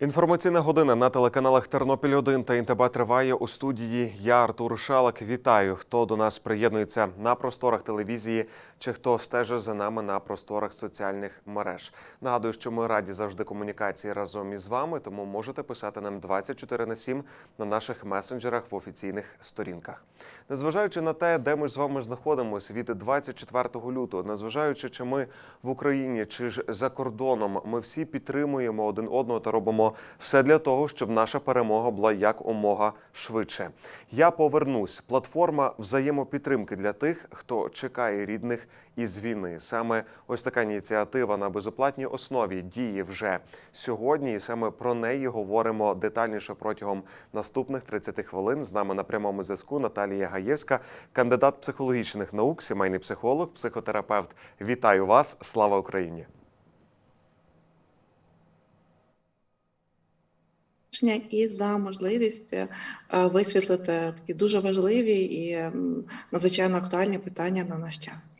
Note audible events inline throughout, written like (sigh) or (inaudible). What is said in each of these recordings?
Інформаційна година на телеканалах Тернопіль 1 та ІНТБ триває у студії. Я Артур Шалак. Вітаю, хто до нас приєднується на просторах телевізії чи хто стежить за нами на просторах соціальних мереж. Нагадую, що ми раді завжди комунікації разом із вами, тому можете писати нам 24 на 7 на наших месенджерах в офіційних сторінках. Незважаючи на те, де ми з вами знаходимося від 24 лютого, незважаючи, чи ми в Україні, чи ж за кордоном, ми всі підтримуємо один одного та робимо все для того, щоб наша перемога була якомога швидше. Я повернусь. Платформа взаємопідтримки для тих, хто чекає рідних із війни. Саме ось така ініціатива на безоплатній основі діє вже сьогодні, і саме про неї говоримо детальніше протягом наступних 30 хвилин. З нами на прямому зв'язку Наталія Гаєвська, кандидат психологічних наук, сімейний психолог, психотерапевт. Вітаю вас! Слава Україні! І за можливість е, висвітлити такі дуже важливі і надзвичайно актуальні питання на наш час.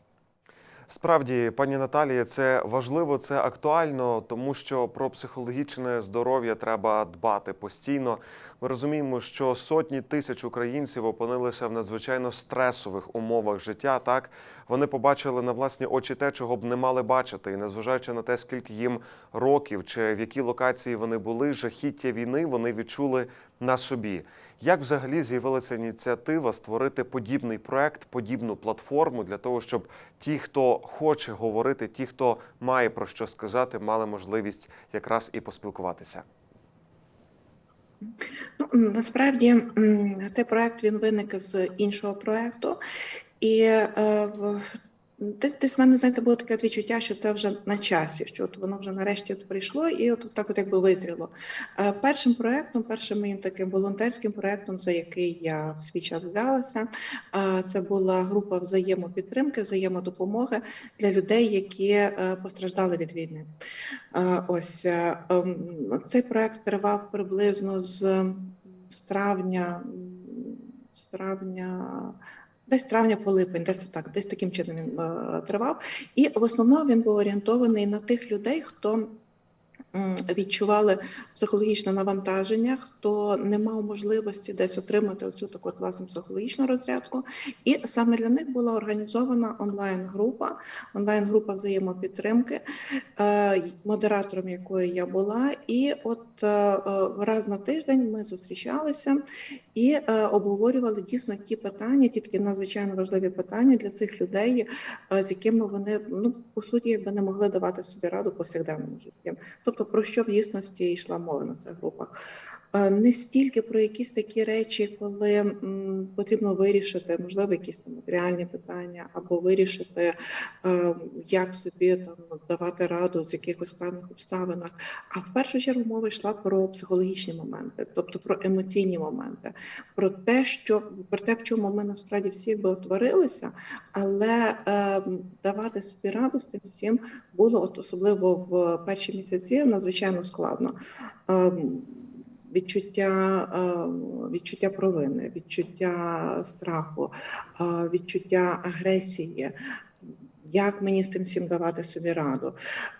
Справді, пані Наталія, це важливо, це актуально, тому що про психологічне здоров'я треба дбати постійно. Ми розуміємо, що сотні тисяч українців опинилися в надзвичайно стресових умовах життя. Так вони побачили на власні очі те, чого б не мали бачити, і незважаючи на те, скільки їм років чи в якій локації вони були, жахіття війни вони відчули на собі. Як взагалі з'явилася ініціатива створити подібний проект, подібну платформу для того, щоб ті, хто хоче говорити, ті, хто має про що сказати, мали можливість якраз і поспілкуватися? Ну, насправді цей проект він виник з іншого проекту, і е, десь десь в мене знаєте було таке відчуття, що це вже на часі, що от воно вже нарешті от прийшло, і от так, от якби визріло. Е, Першим проектом, першим моїм таким волонтерським проектом, за який я в свій час взялася, е, це була група взаємопідтримки, взаємодопомоги для людей, які е, постраждали від війни. Ось ем, цей проект тривав приблизно з, з травня, з травня. Десь травня по липень, десь так, десь таким чином він е, тривав. І в основному він був орієнтований на тих людей, хто відчували психологічне навантаження, хто не мав можливості десь отримати оцю таку класну психологічну розрядку. І саме для них була організована онлайн-група, онлайн-група взаємопідтримки, е, модератором якої я була. І от е, раз на тиждень ми зустрічалися і е, обговорювали дійсно ті питання, ті такі надзвичайно важливі питання для цих людей, е, з якими вони ну по суті якби не могли давати собі раду повсякденному житті. Тобто про що в дійсності йшла мова на цих групах? Не стільки про якісь такі речі, коли потрібно вирішити, можливо, якісь там матеріальні питання, або вирішити, е, як собі там давати раду з якихось певних обставинах. А в першу чергу мова йшла про психологічні моменти, тобто про емоційні моменти, про те, що про те, в чому ми насправді всі би утворилися, але е, давати собі раду з тим всім було от особливо в перші місяці надзвичайно складно. Е, Відчуття, е, відчуття провини, відчуття страху, е, відчуття агресії. Як мені з цим всім давати собі раду?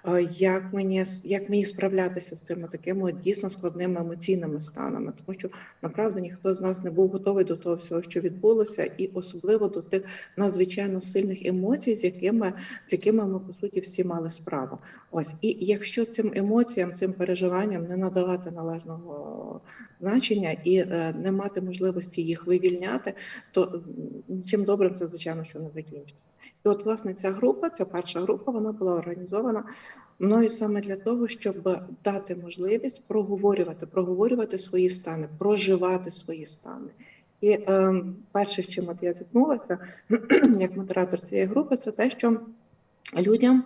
Е, Як мені як мені справлятися з цими такими дійсно складними емоційними станами? Тому що направду ніхто з нас не був готовий до того всього, що відбулося, і особливо до тих надзвичайно сильних емоцій, з якими з якими ми по суті всі мали справу. Ось і якщо цим емоціям, цим переживанням не надавати належного значення і е, не мати можливості їх вивільняти, то м, нічим добрим це звичайно що не закінчиться. І от, власне, ця група, ця перша група, вона була організована мною саме для того, щоб дати можливість проговорювати, проговорювати свої стани, проживати свої стани. І е, перше, з чим от я зіткнулася, (clears throat) як модератор цієї групи, це те, що людям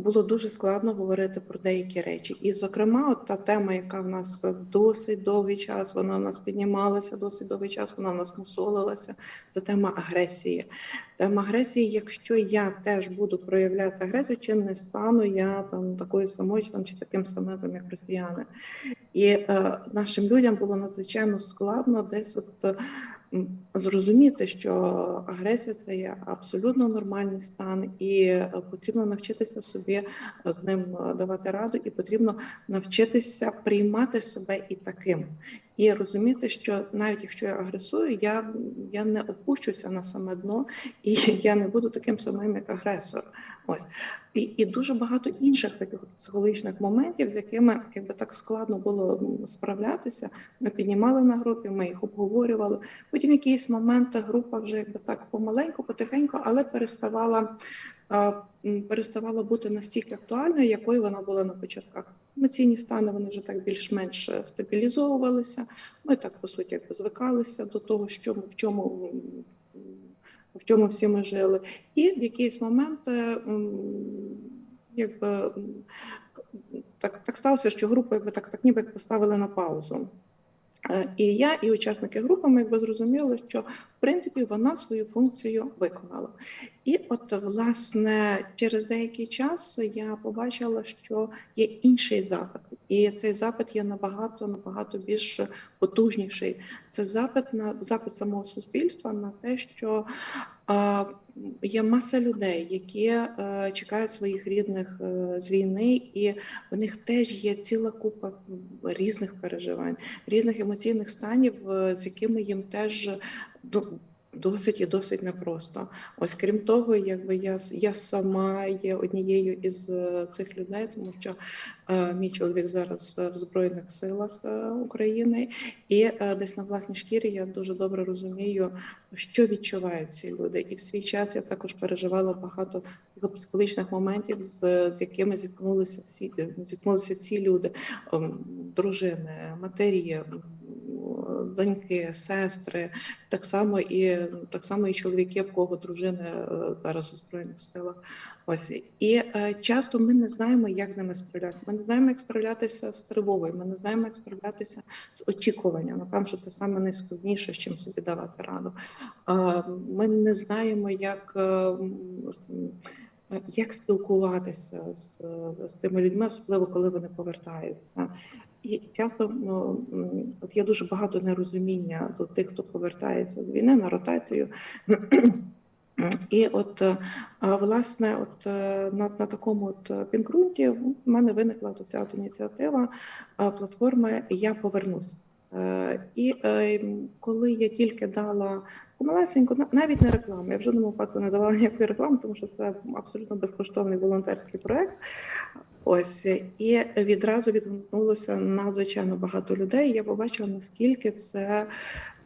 було дуже складно говорити про деякі речі. І, зокрема, от та тема, яка в нас досить довгий час, вона в нас піднімалася, досить довгий час вона в нас мусолилася. Це тема агресії. Тема агресії, якщо я теж буду проявляти агресію, чим не стану я там такою самою чи таким самим, як росіяни. І е, нашим людям було надзвичайно складно десь от. Зрозуміти, що агресія це є абсолютно нормальний стан, і е, потрібно навчитися собі з ним е, давати раду, і потрібно навчитися приймати себе і таким. І розуміти, що навіть якщо я агресую, я, я не опущуся на саме дно, і (laughs) я не буду таким самим, як агресор. Ось і, і дуже багато інших таких психологічних моментів, з якими якби так складно було справлятися. Ми піднімали на групі, ми їх обговорювали. Потім в якийсь момент група вже якби так помаленьку, потихеньку, але переставала. Переставала бути настільки актуальною, якою вона була на початках. Емоційні стани вони вже так більш-менш е, стабілізовувалися. Ми так по суті якби звикалися до того, що в чому в чому всі ми жили. І в якийсь момент е, якби так, так сталося, що групу якби так, так ніби поставили на паузу. Е, І я, і учасники групи ми якби зрозуміли, що в принципі вона свою функцію виконала. І от власне через деякий час я побачила, що є інший запит, і цей запит є набагато набагато більш потужніший. Це запит на запит самого суспільства на те, що є маса людей, які е, чекають своїх рідних е, з війни, і в них теж є ціла купа різних переживань, різних емоційних станів, е, з якими їм теж досить і досить непросто. Ось крім того, якби я я сама є однією із е, цих людей, тому що е, мій чоловік зараз е, в збройних силах е, України, і е, десь на власній шкірі я дуже добре розумію, що відчувають ці люди. І в свій час я також переживала багато психологічних моментів, з, з якими зіткнулися всі зіткнулися ці люди, ем, дружини, матері. Доньки, сестри, так само і так само і чоловіки, в кого дружини е, зараз у збройних силах. Ось і е, часто ми не знаємо, як з ними справлятися. Ми не знаємо, як справлятися з тривогою. Ми не знаємо, як справлятися з очікуванням. Напевно, що це саме найскладніше, з чим собі давати раду. Ми не знаємо, як, е, як спілкуватися з, з тими людьми, особливо коли вони повертаються. Часто ну, от є дуже багато нерозуміння до тих, хто повертається з війни на ротацію. І от е, власне, от е, на, на такому от е, в мене виникла ця от ініціатива платформи Я повернусь. І коли я тільки дала помалесеньку, на- навіть не рекламу, я в жодному випадку не давала ніякої реклами, тому що це абсолютно безкоштовний волонтерський проект. Ось і відразу відгукнулося надзвичайно багато людей. Я побачила, наскільки це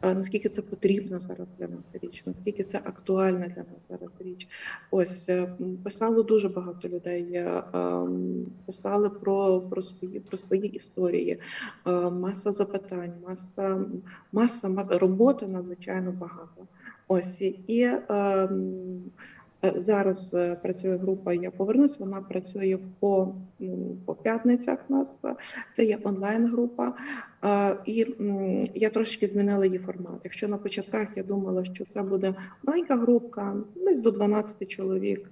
е, наскільки це потрібна зараз для нас річ, наскільки це актуальна для нас зараз річ. Ось е, писало дуже багато людей. е, ем, Писали про, про свої про свої історії, маса запитань, маса, маса, маса роботи надзвичайно багато. Ось і ем, Е, Зараз е, працює група. Я повернусь. Вона працює по, по п'ятницях. у Нас це є онлайн група, Е, і я трошки змінила її формат. Якщо на початках я думала, що це буде маленька групка, десь до 12 чоловік.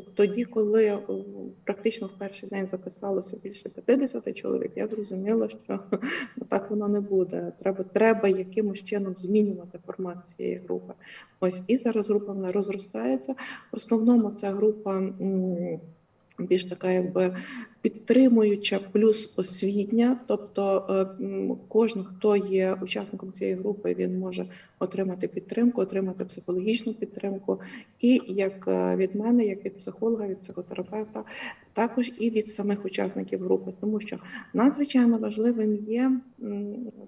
Тоді, коли е, практично в перший день записалося більше 50 чоловік, я зрозуміла, що ну, так воно не буде. Треба, треба якимось чином змінювати формат цієї групи. Ось і зараз група вона розростається. В основному ця група більш така, якби підтримуюча плюс освітня. Тобто е, кожен, хто є учасником цієї групи, він може отримати підтримку, отримати психологічну підтримку. І як е, від мене, як від психолога, від психотерапевта, також і від самих учасників групи, тому що надзвичайно важливим є,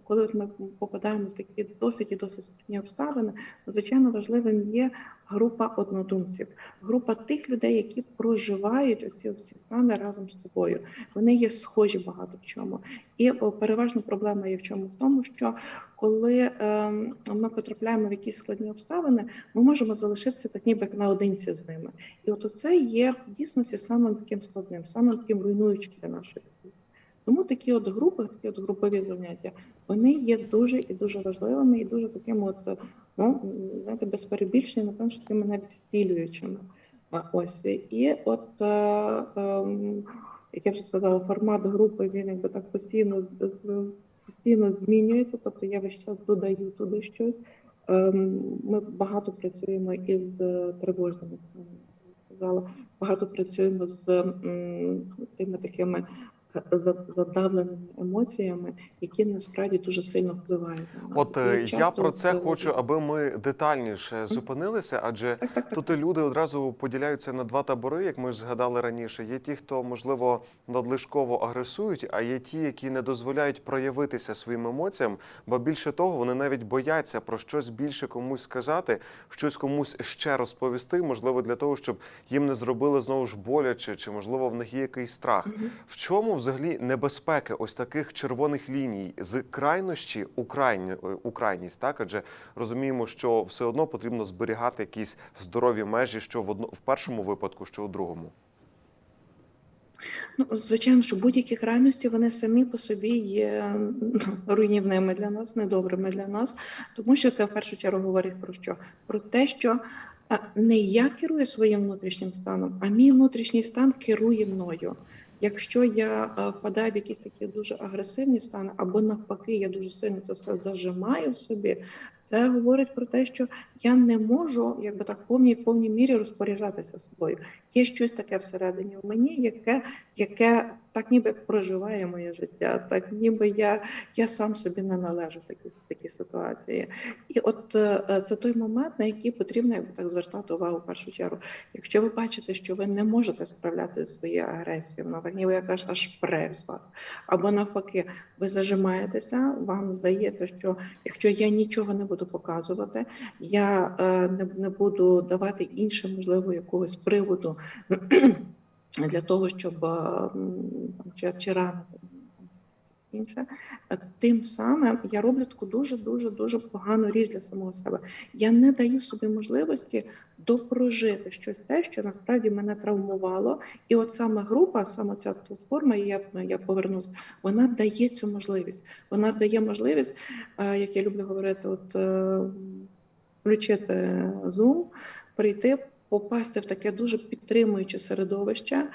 коли ми попадаємо в такі досить і досить скрутні обставини, надзвичайно важливим є група однодумців, група тих людей, які проживають оці всі стани разом з тобою. Вони є схожі багато в чому. І о, переважно проблема є в чому в тому, що коли ем, ми потрапляємо в якісь складні обставини, ми можемо залишитися так, ніби як наодинці з ними. І от це є в дійсності самим таким складним, самим таким руйнуючим для нашої світі. Тому такі от групи, такі от групові заняття, вони є дуже і дуже важливими, і дуже такими, от ну знаєте, без перебільшення, напевно, що такими навіть стілюючими. Ось і от. Е, ем, як я вже сказала, формат групи він якби так постійно з- постійно змінюється. Тобто я весь час додаю туди щось. Ем, Ми багато працюємо із е, тривожними багато працюємо з тими такими е, задавленими емоціями, які насправді дуже сильно впливають на нас. От е, І я про це хочу, аби ми детальніше зупинилися, адже Так, так, так. Тут люди одразу поділяються на два табори, як ми ж згадали раніше. Є ті, хто можливо надлишково агресують, а є ті, які не дозволяють проявитися своїм емоціям. Бо більше того, вони навіть бояться про щось більше комусь сказати, щось комусь ще розповісти, можливо, для того, щоб їм не зробили знову ж боляче, чи можливо в них є якийсь страх. Мгм. В чому взагалі небезпеки ось таких червоних ліній з крайнощі у крайню у крайність, так адже розуміємо, що все одно потрібно зберігати якісь здорові межі, що в одно в першому випадку, що у другому. Ну, звичайно, що будь-які крайності вони самі по собі є ну, руйнівними для нас, недобрими для нас, тому що це в першу чергу говорить про що? Про те, що не я керую своїм внутрішнім станом, а мій внутрішній стан керує мною. Якщо я е, впадаю в якісь такі дуже агресивні стани, або навпаки, я дуже сильно це все зажимаю собі, це говорить про те, що я не можу, якби так в повній повній мірі розпоряджатися собою. Є щось таке всередині в мені, яке яке так ніби проживає моє життя, так ніби я, я сам собі не належу в такі, такі ситуації. І от е, е, це той момент, на який потрібно якби так звертати увагу в першу чергу. Якщо ви бачите, що ви не можете справлятися зі своєю агресією, так ніби якась аж пре з вас, або навпаки, ви зажимаєтеся, вам здається, що якщо я нічого не буду показувати, я е, не, не буду давати іншим, можливо, якогось приводу для того, щоб чи, чи ранити інше. Е, Тим самим я роблю таку дуже дуже дуже погану річ для самого себе. Я не даю собі можливості допрожити щось те, що насправді мене травмувало. І от саме група, саме ця платформа, я, я повернусь, вона дає цю можливість. Вона дає можливість, е, як я люблю говорити, от е, включити Zoom, прийти, попасти в таке дуже підтримуюче середовище,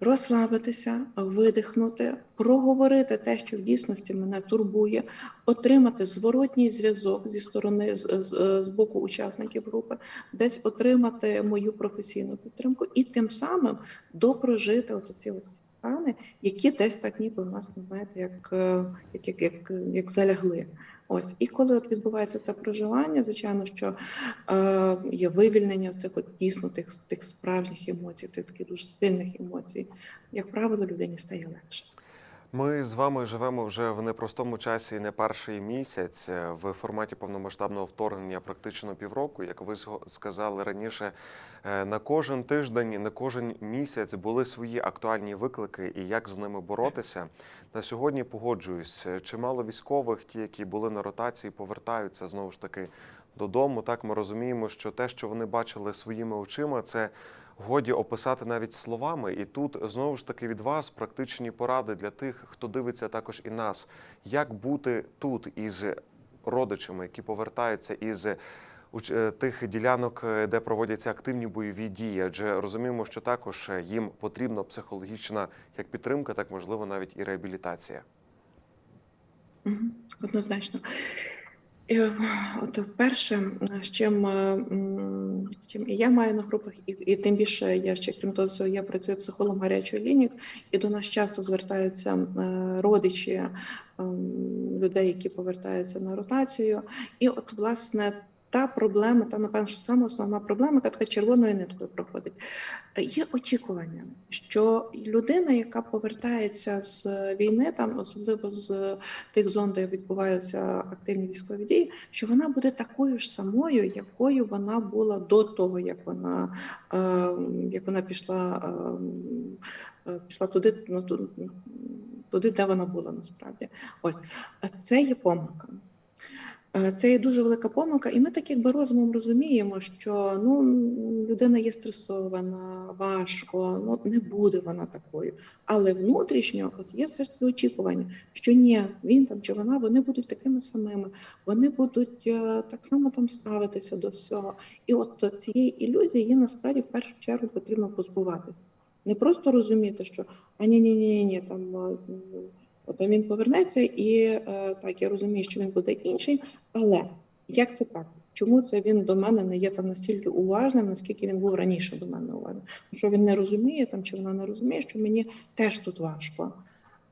розслабитися, видихнути, проговорити те, що в дійсності мене турбує, отримати зворотній зв'язок зі сторони з, з, з боку учасників групи, десь отримати мою професійну підтримку і тим самим допрожити оці ось стани, які десь так ніби власне знаєте, як, е, як, як, як, як залягли. Ось і коли от відбувається це проживання, звичайно, що е, є вивільнення цих от дійсно тих, тих справжніх емоцій, тих таких дуже сильних емоцій, як правило, людині стає легше. Ми з вами живемо вже в непростому часі не перший місяць е, в форматі повномасштабного вторгнення, практично півроку. Як ви сказали раніше, е, на кожен тиждень, на кожен місяць були свої актуальні виклики і як з ними боротися. На сьогодні погоджуюсь. е, Чимало військових, ті, які були на ротації, повертаються знову ж таки додому. Так ми розуміємо, що те, що вони бачили своїми очима, це годі описати навіть словами. І тут знову ж таки від вас практичні поради для тих, хто дивиться також і нас, як бути тут із родичами, які повертаються із уч- е, тих ділянок, е, де проводяться активні бойові дії. Адже розуміємо, що також е, їм потрібна психологічна як підтримка, так можливо навіть і реабілітація. Однозначно. Е, От перше, з чим, е, з чим і я маю на групах, і, і тим більше я ще крім того, я працюю психологом гарячої лінії, і до нас часто звертаються е, родичі ем, людей, які повертаються на ротацію. І от, власне, та проблема, та напевно, що саме основна проблема, яка така червоною ниткою проходить. Є очікування, що людина, яка повертається з війни, там особливо з тих зон, де відбуваються активні військові дії, що вона буде такою ж самою, якою вона була до того, як вона, е, як вона пішла, е, е, пішла туди, ну, туди, де вона була насправді. Ось це є помилка. Е, Це є дуже велика помилка, і ми так якби розумом розуміємо, що ну людина є стресована, важко, ну не буде вона такою. Але внутрішньо от є все ж таки очікування, що ні, він там чи вона, вони будуть такими самими, вони будуть е, так само там ставитися до всього. І от цієї ілюзії її насправді в першу чергу потрібно позбуватися. Не просто розуміти, що а ні, ні, ні, ні, там. Е, От він повернеться, і е, так я розумію, що він буде інший, але як це так? Чому це він до мене не є там настільки уважним, наскільки він був раніше до мене уважним? Що він не розуміє там, чи вона не розуміє, що мені теж тут важко.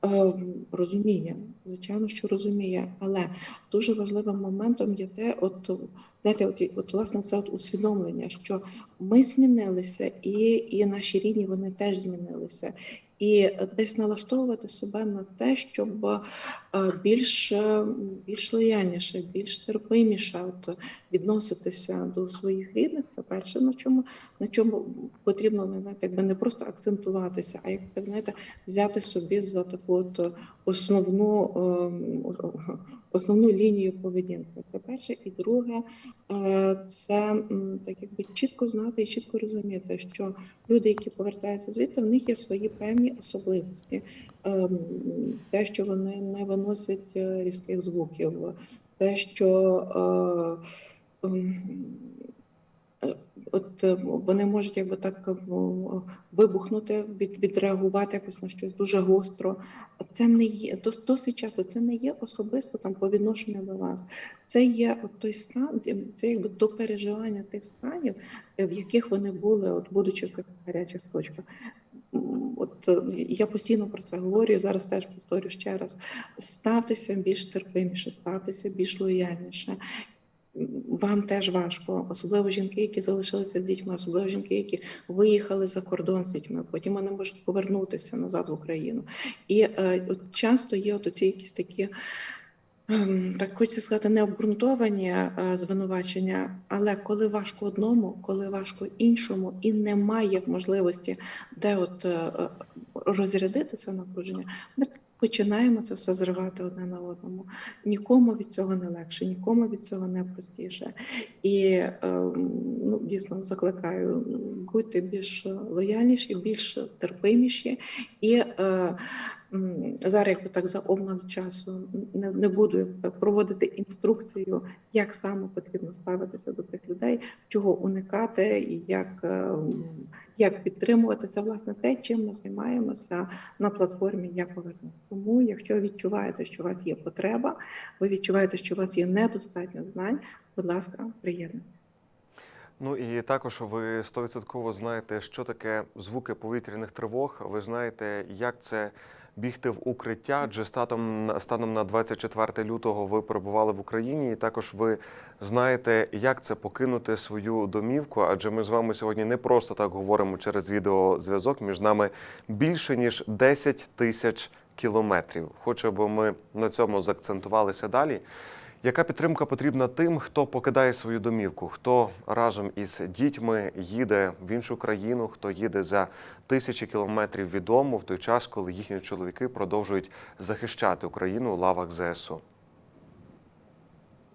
Е, розуміє, звичайно, що розуміє, але дуже важливим моментом є те, от знаєте, от, от власне це от усвідомлення, що ми змінилися, і, і наші рідні вони теж змінилися. І десь налаштовувати себе на те, щоб е, більш, більш лояльніше, більш терпиміше от, відноситися до своїх рідних. Це перше, на чому на чому потрібно знаєте, якби не просто акцентуватися, а як знаєте, взяти собі за таку от основну, ем, основну лінію поведінки. Це перше. І друге, е, це так якби чітко знати і чітко розуміти, що люди, які повертаються звідти, в них є свої певні особливості. Ем, Те, що вони не виносять е, різких звуків, те, що е, от е, вони можуть якби так е, вибухнути, від, відреагувати якось на щось дуже гостро. Це не є досить часто. Це не є особисто там по відношенню до вас. Це є от той стан, це якби до переживання тих станів, е, в яких вони були, от будучи в гарячих точках. От е, я постійно про це говорю. Зараз теж повторю ще раз: статися більш терпиміше, статися більш лояльніше. Вам теж важко, особливо жінки, які залишилися з дітьми, особливо жінки, які виїхали за кордон з дітьми, потім вони можуть повернутися назад в Україну. І е, от часто є от оці якісь такі. ем, Так хочеться сказати, необґрунтовані е, звинувачення, але коли важко одному, коли важко іншому, і немає можливості, де от е, е, розрядити це напруження, ми починаємо це все зривати одне на одному. Нікому від цього не легше, нікому від цього не простіше. І е, ну, дійсно закликаю, будьте більш лояльніші, більш терпиміші і. Е, Зараз, якби так за обман часу, не, не буду проводити інструкцію, як саме потрібно ставитися до цих людей, чого уникати і як, е, м, як підтримувати. Це власне те, чим ми займаємося на платформі Я поверну. Тому, якщо відчуваєте, що у вас є потреба, ви відчуваєте, що у вас є недостатньо знань, будь ласка, приєднуйтесь. Ну і також ви стовідсотково знаєте, що таке звуки повітряних тривог. Ви знаєте, як це бігти в укриття, адже статом станом на 24 лютого ви перебували в Україні, і також ви знаєте, як це покинути свою домівку. Адже ми з вами сьогодні не просто так говоримо через відеозв'язок. Між нами більше ніж 10 тисяч кілометрів. Хочу, аби ми на цьому заакцентувалися далі. Яка підтримка потрібна тим, хто покидає свою домівку, хто разом із дітьми їде в іншу країну, хто їде за тисячі кілометрів від в той час, коли їхні чоловіки продовжують захищати Україну у лавах ЗСУ?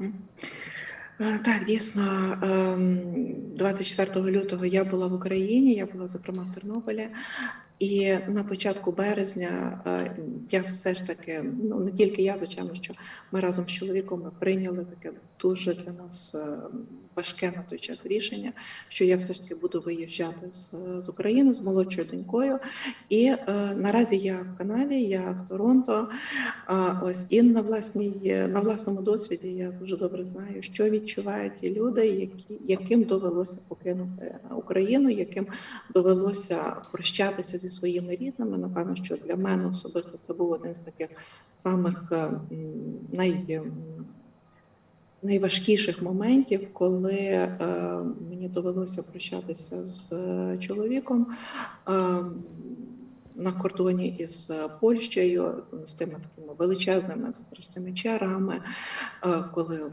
Е, Так, дійсно, ем, 24 лютого я була в Україні, я була зокрема в Тернополі, і на початку березня е, я все ж таки, ну не тільки я, звичайно, що ми разом з чоловіком ми прийняли таке дуже для нас е, важке на той час рішення, що я все ж таки буду виїжджати з, з України з молодшою донькою. І е, наразі я в Канаді, я в Торонто. А, ось і на власній на власному досвіді я дуже добре знаю, що відчувають ті люди, які яким довелося покинути Україну, яким довелося прощатися зі своїми рідними. Напевно, що для мене особисто це був один з таких самих е, най, найважкіших моментів, коли е, мені довелося прощатися з е, чоловіком. Е, на кордоні із е, Польщею з тими такими величезними страшними чарами, е, коли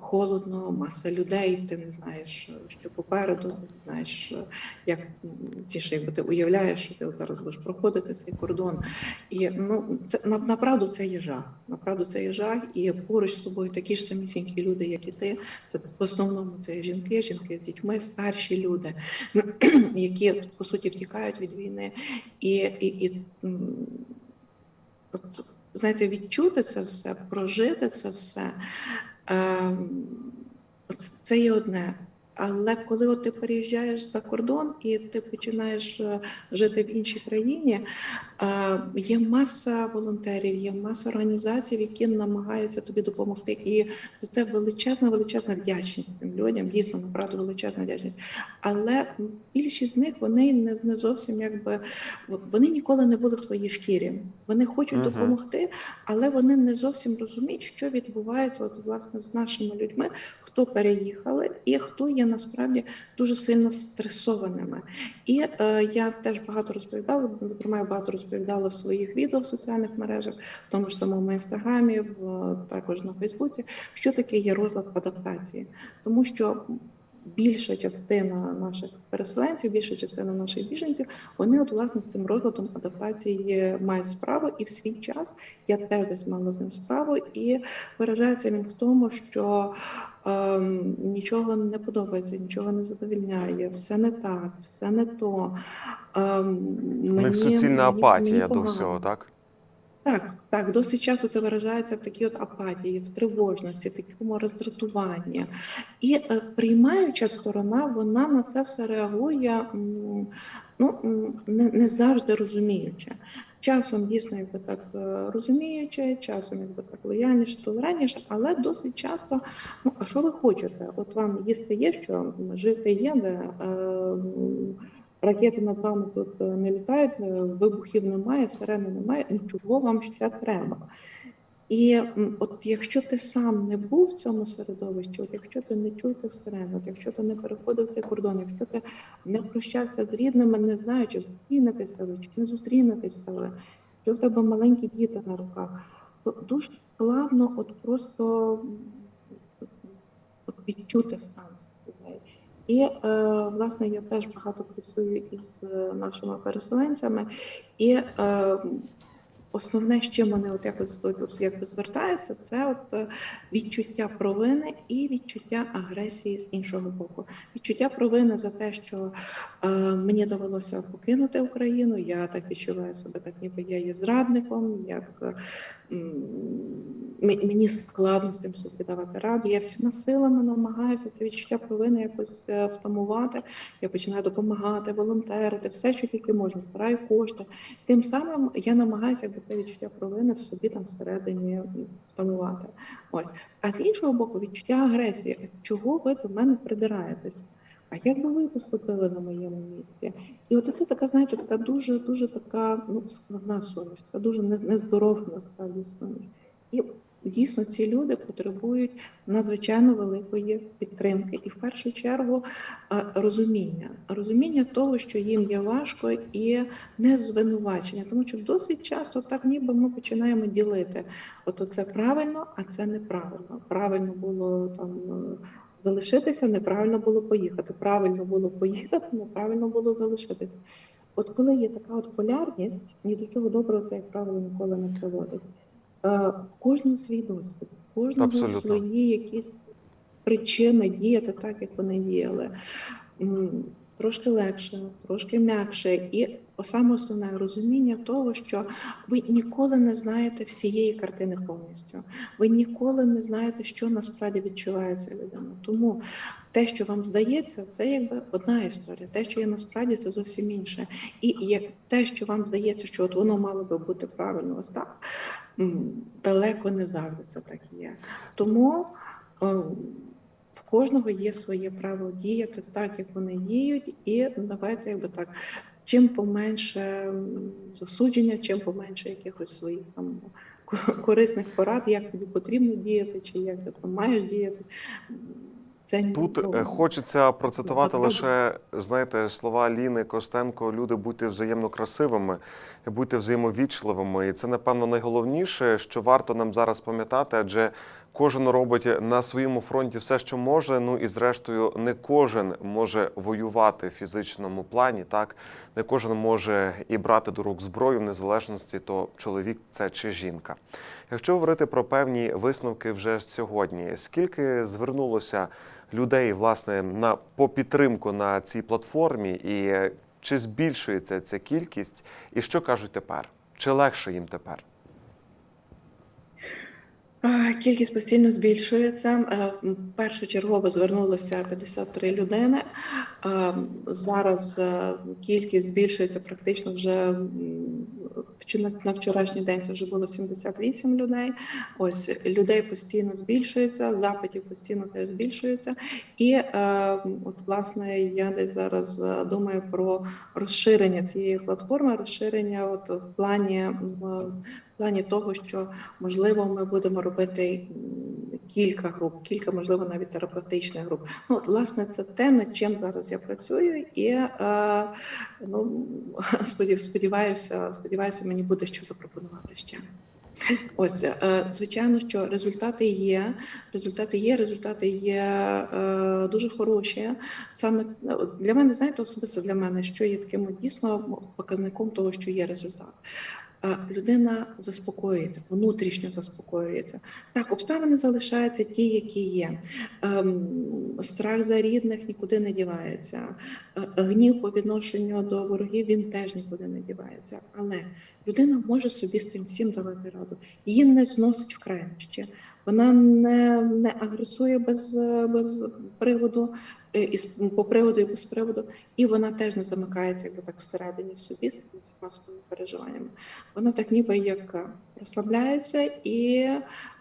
холодно, маса людей, ти не знаєш, що попереду, ти не знаєш, е, як м, ті ж, якби ти уявляєш, що ти зараз будеш проходити цей кордон. І ну це на, направду це є жах. Направду це є жах, і поруч з тобою такі ж самісінькі люди, як і ти. Це в основному це жінки, жінки з дітьми, старші люди, (clears throat) які по суті втікають від війни. І, і, і от, знаєте, відчути це все, прожити це все, ем, це- це є одне. Але коли от ти переїжджаєш за кордон і ти починаєш е, жити в іншій країні, е, є маса волонтерів, є маса організацій, які намагаються тобі допомогти. І за це величезна, величезна вдячність цим людям. Дійсно, направду величезна вдячність. Але більшість з них вони не, не зовсім якби вони ніколи не були в твоїй шкірі. Вони хочуть Мгм. допомогти, але вони не зовсім розуміють, що відбувається от, власне з нашими людьми, хто переїхали, і хто є насправді дуже сильно стресованими. І е, я теж багато розповідала, зокрема, я багато розповідала в своїх відео в соціальних мережах, в тому ж самому інстаграмі, в також на Фейсбуці, що таке є розлад адаптації, тому що. Більша частина наших переселенців, більша частина наших біженців, вони от власне з цим розладом адаптації мають справу, і в свій час я теж десь мала з ним справу, і виражається він в тому, що ем, нічого не подобається, нічого не задовільняє, все не так, все не то. Ем, У них мені- суцільна мені- апатія мені до погано. всього, так? Так, так, досить часто це виражається в такій от апатії, в тривожності, в такому роздратуванні. І е, приймаюча сторона, вона на це все реагує ну, не, не завжди розуміючи. Часом дійсно якби так е, розуміючи, часом якби так лояльніше, толерантніше, але досить часто, ну а що ви хочете? От вам їсти є що, жити є де. Е, Ракети над вами тут е, не літають, е, вибухів немає, сирени немає, нічого вам ще треба. І от якщо ти сам не був в цьому середовищі, от якщо ти не чув цих сирен, от якщо ти не переходив цей кордон, якщо ти не прощався з рідними, не знаючи, зустрінетеся ви чи не зустрінетеся ви, що в тебе маленькі діти на руках, то дуже складно от просто от відчути стан цих людей. І е, власне я теж багато працюю із е, нашими переселенцями, і е, основне, з чим вони от якось от, якби звертаються, це от відчуття провини і відчуття агресії з іншого боку. Відчуття провини за те, що мені довелося покинути Україну. Я так відчуваю себе, так ніби я є зрадником, як мені складно з тим собі давати раду. Я всіма силами намагаюся це відчуття провини якось е, втамувати. Я починаю допомагати, волонтерити, все, що тільки можна, збираю кошти. Тим самим я намагаюся якби це відчуття провини в собі там всередині втамувати. Ось. А з іншого боку, відчуття агресії. Чого ви до мене придираєтесь? А як би ви поступили на моєму місці? І от це така, знаєте, така дуже, дуже така ну, складна совість, така дуже не- нездорова насправді совість. І дійсно ці люди потребують надзвичайно великої підтримки, і в першу чергу розуміння, розуміння того, що їм є важко, і не звинувачення, тому що досить часто так, ніби ми починаємо ділити. От це правильно, а це неправильно. Правильно було там. Залишитися неправильно було поїхати. Правильно було поїхати, неправильно було залишитися. От коли є така от полярність, ні до чого доброго це, як правило, ніколи не приводить. Е, кожного свій досвід, в кожного свої якісь причини діяти так, як вони діяли. Трошки легше, трошки м'якше, і саме основне розуміння того, що ви ніколи не знаєте всієї картини повністю. Ви ніколи не знаєте, що насправді відчувається людина. Тому те, що вам здається, це якби одна історія. Те, що є насправді, це зовсім інше. І як те, що вам здається, що от воно мало би бути правильно, ось так далеко не завжди це так є. Тому е, в кожного є своє право діяти так, як вони діють, і давайте якби так. Чим поменше засудження, чим поменше якихось своїх там корисних порад, як тобі потрібно діяти, чи як ти там маєш діяти. Це Тут ну, е, хочеться процитувати насправді. лише, знаєте, слова Ліни Костенко: люди будьте взаємно красивими, будьте взаємовічливими. І це, напевно, найголовніше, що варто нам зараз пам'ятати, адже кожен робить на своєму фронті все, що може. Ну і зрештою, не кожен може воювати в фізичному плані. Так, не кожен може і брати до рук зброю в незалежності, то чоловік це чи жінка. Якщо говорити про певні висновки вже сьогодні, скільки звернулося людей власне на по підтримку на цій платформі, і чи збільшується ця кількість, і що кажуть тепер? Чи легше їм тепер? Кількість постійно збільшується. Е, Першочергово звернулося 53 людини. Е, Зараз е, кількість збільшується практично вже на- вчорашній день це вже було 78 людей. Ось людей постійно збільшується, запитів постійно теж збільшується. І от власне я десь зараз думаю про розширення цієї платформи, розширення от в плані плані того, що можливо ми будемо робити кілька груп, кілька, можливо, навіть терапевтичних груп. Ну, власне, це те, над чим зараз я працюю, і е, ну (laughs) сподіваюся, сподіваюся, мені буде що запропонувати ще. Ось, е, звичайно, що результати є. Результати є, результати є е, дуже хороші. Саме е, для мене, знаєте, особисто для мене, що є таким дійсно показником того, що є результат. Людина заспокоюється, внутрішньо заспокоюється. Так, обставини залишаються ті, які є. Ем, страх за рідних нікуди не дівається. Е, Гнів по відношенню до ворогів він теж нікуди не дівається. Але людина може собі з цим всім давати раду. Її не зносить в крайнощі. Вона не, не агресує без, без приводу, е, і по приводу і без приводу, і вона теж не замикається якби так всередині в собі з своїми переживаннями. Вона так ніби як е, розслабляється і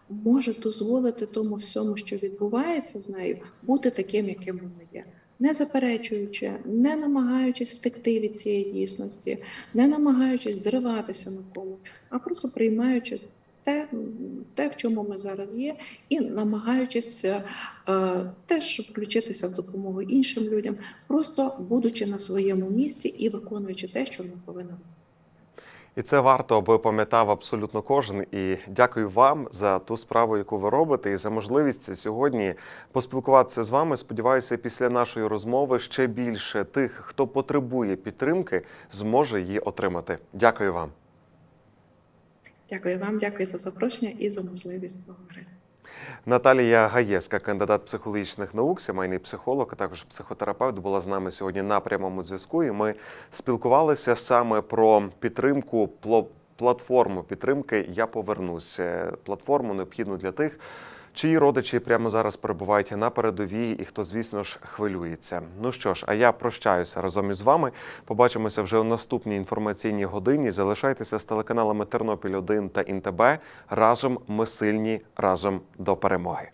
може дозволити тому всьому, що відбувається з нею, бути таким, яким воно є. Не заперечуючи, не намагаючись втекти від цієї дійсності, не намагаючись зриватися на комусь, а просто приймаючи те, те, в чому ми зараз є, і намагаючись е, теж включитися в допомогу іншим людям, просто будучи на своєму місці і виконуючи те, що ми повинні. І це варто, аби пам'ятав абсолютно кожен. І дякую вам за ту справу, яку ви робите, і за можливість сьогодні поспілкуватися з вами. Сподіваюся, після нашої розмови ще більше тих, хто потребує підтримки, зможе її отримати. Дякую вам. Дякую вам, дякую за запрошення і за можливість поговорити. Наталія Гаєвська, кандидат психологічних наук, сімейний психолог, а також психотерапевт, була з нами сьогодні на прямому зв'язку. І ми спілкувалися саме про підтримку платформу підтримки Я повернусь. Е, Платформу необхідну для тих, чиї родичі прямо зараз перебувають на передовій, і хто, звісно ж, хвилюється. Ну що ж, а я прощаюся разом із вами. Побачимося вже у наступній інформаційній годині. Залишайтеся з телеканалами Тернопіль 1 та ІНТБ. Разом ми сильні, разом до перемоги.